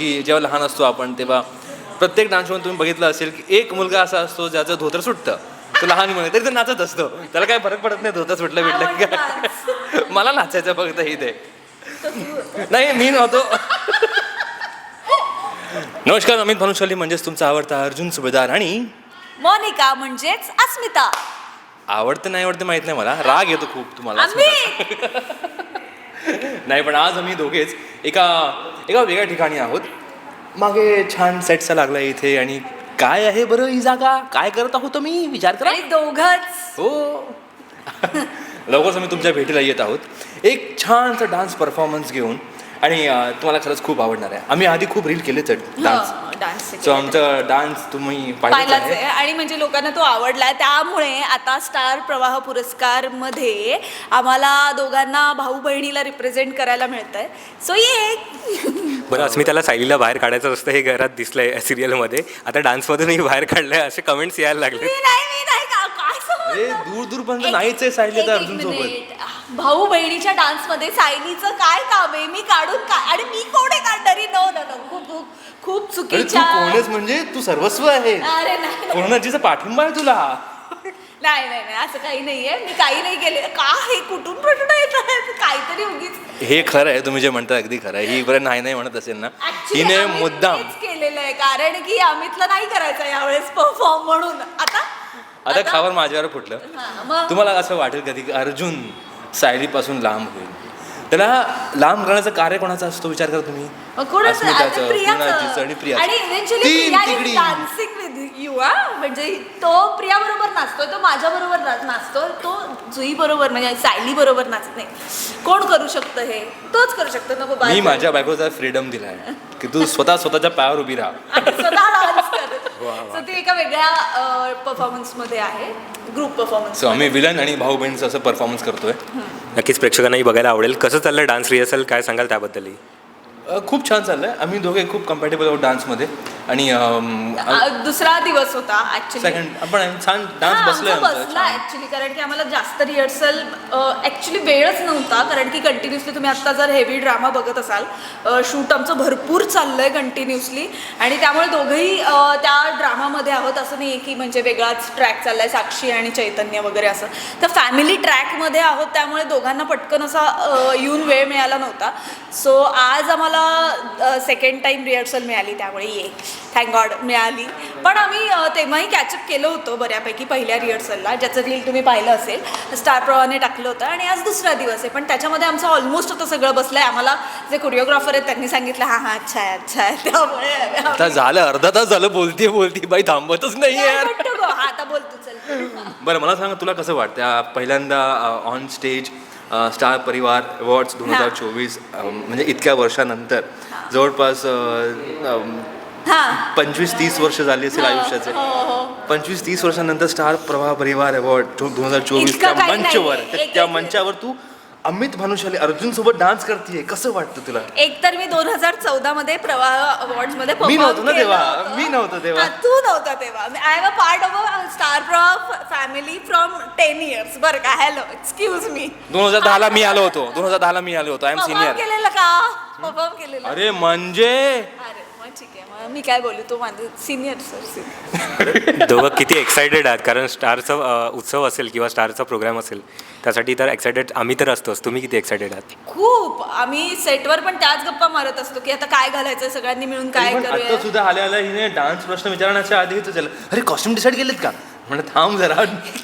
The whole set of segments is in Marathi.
की जेव्हा लहान असतो आपण तेव्हा प्रत्येक डान्स तुम्ही बघितलं असेल की एक मुलगा असा असतो ज्याचं धोतर सुटतं. तो लहान मुलगा तरी तो नाचत असतो. त्याला काय फरक पडत नाही धोतर सुटलं बिटलं की काय. मला नाचायचं फक्त इथे नाही मी नव्हतो. नमस्कार अमित भानुशाली म्हणजेच तुमचा आवडता अर्जुन सुभेदार आणि मोनिका म्हणजेच अस्मिता. आवडतं नाही आवडतं माहीत नाही मला. राग येतो खूप तुम्हाला नाही पण आज आम्ही दोघेच एका एका वेगळ्या ठिकाणी आहोत. मागे छान सेटचा लागला इथे आणि काय आहे बरं ही जागा? काय करत आहोत मी विचार करा. आणि दोघच. हो. लवकरच आम्ही तुमच्या भेटीला येत आहोत. एक छानसा डान्स परफॉर्मन्स घेऊन आणि तुम्हाला खरंच खूप आवडणार आहे. आम्ही आधी खूप रील केलेच डान्स डान्स सो आमचा डान्स तुम्ही पाहिलाच पाहिलाच आहे. आहे. आणि म्हणजे लोकांना तो आवडला त्यामुळे आता स्टार प्रवाह पुरस्कारमध्ये आम्हाला दोघांना भाऊ बहिणीला रिप्रेझेंट करायला मिळत आहे सो ये. बरं अस्मिताला सायलीला बाहेर काढायचं असतं हे घरात दिसलंय सिरियलमध्ये आता डान्समधूनही बाहेर काढलंय असे कमेंट्स यायला लागले मी नाही मी नाही. अरे दूर दूरपर्यंत एक- नाहीच आहे सायली आता एक अर्जुन सोबत. भाऊ बहिणीच्या डान्समध्ये सायलीचं काय काम आहे? मी काढून काय आणि मी कोण आहे काढणारी? नो नो नो खूप खूप खूप अरे तू चुकीच्या कोणच म्हणजे? तू सर्वस्व आहे. अरे नाही पाठिंबा आहे तुला. नाही नाही नाही. असं काही नाहीये मी काही नाही केले. का हे? कुठून कुठून येत काहीतरी उगीच. हे खरं आहे. तुम्ही जे म्हणता अगदी खरं आहे. ही बरं नाही नाही म्हणत असेल ना. Actually हिने आम्ही मुद्दाम तेच केलेलं आहे. कारण की अमितला नाही करायचं यावेळेस परफॉर्म म्हणून. आता आता खावर माझ्यावर फुटलं. तुम्हाला असं वाटेल कधी की अर्जुन सायलीपासून लांब होईल. त्याला लांब करण्याचं कार्य कोणाचा असतो विचार करा तुम्ही? आणि प्रिया? म्हणजे तो प्रिया बरोबर नाचतोय तो माझ्या बरोबर नाचतोय तो जुई बरोबर म्हणजे सायली बरोबर नाचत नाही. कोण करू शकतं हे? तोच करू शकतो नको मी. माझ्या बायकोचा फ्रीडम दिलाय. की तू स्वतः स्वतःच्या पायावर उभी राहा. So ती एका वेगळ्या परफॉर्मन्समध्ये आहे. ग्रुप परफॉर्मन्स सो आम्ही विलन आणि भाऊ बहिणीचं असं परफॉर्मन्स करतोय. नक्कीच प्रेक्षकांनाही बघायला आवडेल. कसं चाललं डान्स रिहर्सल काय सांगाल त्याबद्दलही? खूप छान चाललंय. आम्ही दोघे खूप कम्फर्टेबल आहोत डान्समध्ये आणि दुसरा दिवस होता ऍक्च्युली सेकंड आपण छान डान्स बसलोय आमचा बसला छान. ऍक्च्युली कारण की आम्हाला जास्त रिहर्सल ऍक्च्युली वेळच नव्हता कारण की कंटिन्युअसली तुम्ही आता जर हेवी ड्रामा बघत असाल शूट आमचं भरपूर चाललंय कंटिन्युअसली आणि त्यामुळे दोघंही अ, त्या ड्रामामध्ये आहोत असं नाही की म्हणजे वेगळाच ट्रॅक चाललाय साक्षी आणि चैतन्य वगैरे असं. तर फॅमिली ट्रॅकमध्ये आहोत त्यामुळे दोघांना पटकन असा अ, येऊन वेळ मिळाला नव्हता. सो आज आम्हाला सेकंड टाईम रिहर्सल मिळाली त्यामुळे ये. थँक गॉड मिळाली. पण आम्ही तेव्हाही कॅचअप केलं होतं बऱ्यापैकी पहिल्या रिहर्सलला ज्याचं रील तुम्ही पाहिलं असेल. स्टार प्रवाहाने टाकलं होतं आणि आज दुसरा दिवस आहे. पण त्याच्यामध्ये आमचं ऑलमोस्ट आता सगळं बसलं आहे आम्हाला जे कोरिओग्राफर आहेत त्यांनी सांगितलं हां हां अच्छा आहे अच्छा आहे. त्यामुळे आता झालं अर्धा तास झालं बोलतीये बोलती बाई थांबतच नाही. हा आता बोल तू चल. बरं मला सांगा तुला कसं वाटतं पहिल्यांदा on stage star Parivaar awards दोन हजार चोवीस म्हणजे इतक्या वर्षानंतर. जवळपास हां. पंचवीस तीस वर्ष झाली असेल आयुष्याचे. हो हो. पंचवीस तीस वर्षानंतर स्टार प्रवाह परिवार अवॉर्ड दोन हजार चोवीस इतकं मंचवर. त्या- एक- त्या एक- मंचावर तू अमित भानुशाली अर्जुन सोबत डान्स करतेय. कसं वाटतं तुला? एक तर मी दोन हजार चौदा मध्ये प्रवाह अवॉर्डमध्ये मी perform नव्हतो ना केलं तेव्हा. होतं. मी नव्हतो तेव्हा. हा, तू नव्हता तेव्हा. I am a part of a star Pravah family from ten years बरं का? हॅलो एक्सक्यूज मी दोन हजार दहाला मी आलो होतो. दोन हजार दहाला मी आलो होतो. आय एम परफॉर्म सिनियर केलेलं का? परफॉर्म केलेलं. अरे म्हणजे? ठीक आहे. मग मी काय बोलू? तो माझं सिनियर सर दोघं किती एक्सायटेड आहात? कारण स्टारचा अ, उत्सव असेल किंवा स्टारचा प्रोग्राम असेल त्यासाठी तर एक्सायटेड आम्ही तर असतोच. तुम्ही किती एक्सायटेड आहात? खूप. आम्ही सेटवर पण त्याच गप्पा मारत असतो की आता काय घालायचं सगळ्यांनी मिळून काय पण आता करूया सुद्धा आल्या आल्या हिने डान्स प्रश्न विचारण्याच्या आधी झालं अरे कॉस्ट्युम डिसाईड केलेत का? म्हणजे थांब जरा.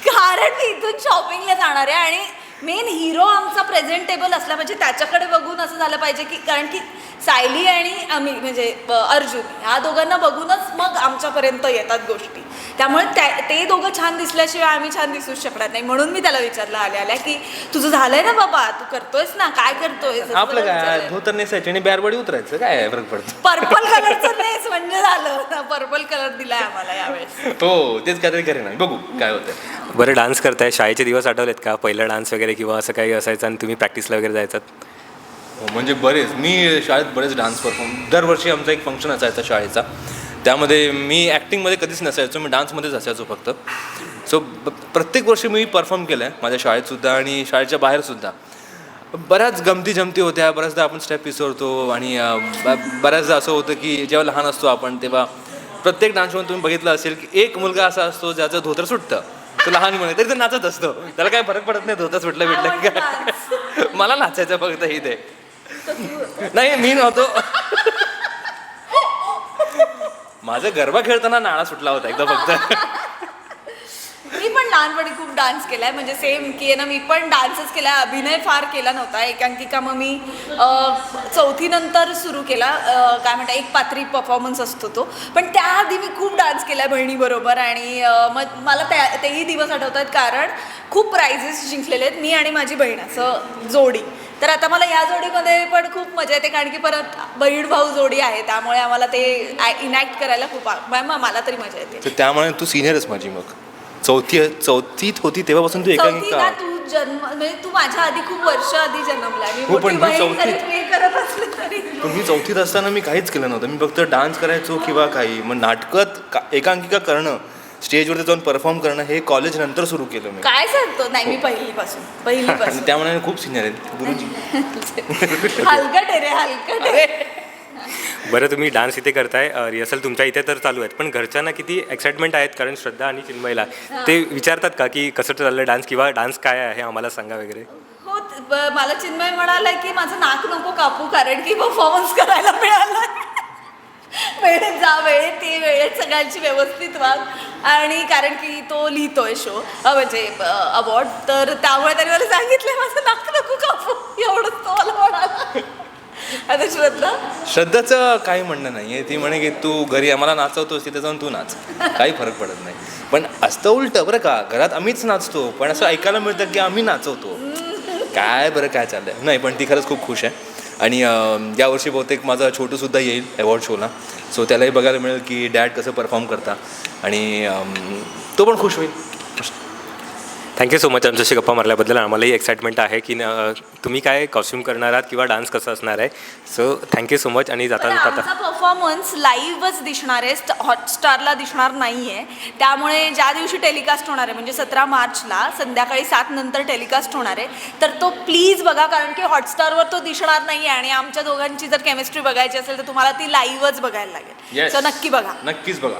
कारण मी इथून शॉपिंगला जाणार आहे आणि मेन हिरो आमचा प्रेझेंटेबल असला पाहिजे. त्याच्याकडे बघून असं झालं पाहिजे की कारण की सायली आणि आम्ही म्हणजे अर्जुन ह्या दोघांना बघूनच मग आमच्यापर्यंत येतात गोष्टी. त्यामुळे त्या- ते दोघं छान दिसल्याशिवाय आम्ही छान दिसूच शकणार नाही. म्हणून मी त्याला विचारलं आल्या आल्या की तुझं झालंय ना बाबा? तू करतोयस ना? काय करतोय आपलं काय? धोतर नेसायचे आणि बॅरबडी उतरायचं? काय फरक पडतो? पर्पल कलरचं नेस म्हणजे झालं. पर्पल कलर दिलाय आम्हाला यावेळेस. हो तेच काहीतरी करेन. बघू काय होतं बरं डान्स करताय. शाळेचे दिवस आठवलेत का? पहिला डान्स वगैरे किंवा असं काही असायचं आणि तुम्ही प्रॅक्टिसला वगैरे जायचात? हो, म्हणजे बरेच. मी शाळेत बरेच डान्स परफॉर्म दरवर्षी आमचा एक फंक्शन असायचा शाळेचा. त्यामध्ये मी ॲक्टिंगमध्ये कधीच नसायचो मी डान्समध्येच असायचो फक्त. सो प्रत्येक वर्षी मी परफॉर्म केलं आहे माझ्या शाळेतसुद्धा आणि शाळेच्या बाहेरसुद्धा बऱ्याच गमती जमती होत्या बऱ्याचदा आपण स्टेप विसरतो आणि बऱ्याचदा असं होतं की जेव्हा लहान असतो आपण तेव्हा प्रत्येक डान्स शोमध्ये तुम्ही बघितलं असेल की एक मुलगा असा असतो ज्याचं धोतर सुटतं. तो लहान मुलं तरी तो नाचत असतो. त्याला काय फरक पडत नाही धोतर सुटलं बिटलं की काय. मला नाचायचं फक्त इथे. नाही मी नव्हतो. माझं गरबा खेळताना नाळा सुटला होता एकदा फक्त. मी पण लहानपणी खूप डान्स केलाय म्हणजे सेम की आहे ना मी पण डान्सच केलाय अभिनय फार केला नव्हता एकांकिका मग मी चौथी नंतर सुरू केला काय म्हणता एक पात्री परफॉर्मन्स असतो तो. पण त्याआधी मी खूप डान्स केलाय बहिणीबरोबर आणि मग मला त्या तेही दिवस आठवत आहेत कारण खूप प्राइजेस जिंकलेले आहेत मी आणि माझी बहीण असं जोडी. तर आता मला या जोडीमध्ये पण खूप मजा येते कारण की परत बहीण भाऊ जोडी आहे त्यामुळे आम्हाला ते इनॅक्ट करायला खूप मला तरी मजा येते. तर त्यामुळे तू सिनियरच माझी मग. चौथी चौथीत होती तेव्हापासून तू ना तू जन्म म्हणजे तू माझ्या आधी खूप वर्ष आधी जन्मला मी हो, चौथीत- असताना मी काहीच केलं नव्हतं. मी फक्त डान्स करायचो किंवा काही. मग नाटकात एकांकिका करणं स्टेजवरती जाऊन परफॉर्म करणं हे कॉलेज नंतर सुरू केलं मी. काय सांगतो? नाही मी पहिलीपासून आणि पहिलीपासून त्यामुळे मी खूप सिनियर आहेत गुरुजी. हलकट आहे रे हलकट आहे. बरं तुम्ही डान्स इथे करताय. रिहर्सल तुमच्या इथे तर चालू आहेत पण घरच्यांना किती एक्साइटमेंट आहेत कारण श्रद्धा आणि चिन्मयला. ते विचारतात का की कसं चाललं डान्स किंवा डान्स काय आहे आम्हाला सांगा वगैरे? हो त- ब- मला चिन्मय म्हणालाय की माझं नाक नको कापू कारण की परफॉर्मन्स करायला मिळाला वेळेत जा वेळेत ते वेळेत सगळ्यांची व्यवस्थित वाग. आणि कारण की तो लिहितोय शो म्हणजे अवॉर्ड तर त्यामुळे त्यांनी मला सांगितलं माझं नाक नको कापू. एवढंच तो मला म्हणाला. आता श्रद्धा? श्रद्धाचं काही म्हणणं नाही आहे ती म्हणे की तू घरी आम्हाला नाचवतोस तिथे जाऊन तू नाच. काही फरक पडत नाही. पण असतं उलटं बरं का घरात आम्हीच नाचतो. पण असं ऐकायला मिळतं की आम्ही नाचवतो. काय बरं काय चाललंय? नाही पण ती खरंच खूप खुश आहे. आणि यावर्षी बहुतेक माझा छोटूसुद्धा येईल अवॉर्ड शोला सो त्यालाही बघायला मिळेल की डॅड कसं परफॉर्म करता. आणि तो पण खुश होईल. थँक्यू सो मच आमच्याशी गप्पा मारल्याबद्दल आम्हालाही एक्साइटमेंट आहे की तुम्ही काय कॉस्ट्युम करणार आहात किंवा डान्स कसं असणार आहे? सो थँक्यू सो मच आणि जाता जाता परफॉर्मन्स लाईव्हच दिसणार आहे. हॉटस्टारला दिसणार नाही आहे त्यामुळे ज्या दिवशी टेलिकास्ट होणार आहे म्हणजे सतरा मार्चला संध्याकाळी सात नंतर टेलिकास्ट होणार आहे. तर तो प्लीज बघा कारण की हॉटस्टारवर तो दिसणार नाही आहे आणि आमच्या दोघांची जर केमिस्ट्री बघायची असेल तर तुम्हाला ती लाईव्हच बघायला लागेल. तर नक्की बघा. नक्कीच बघा.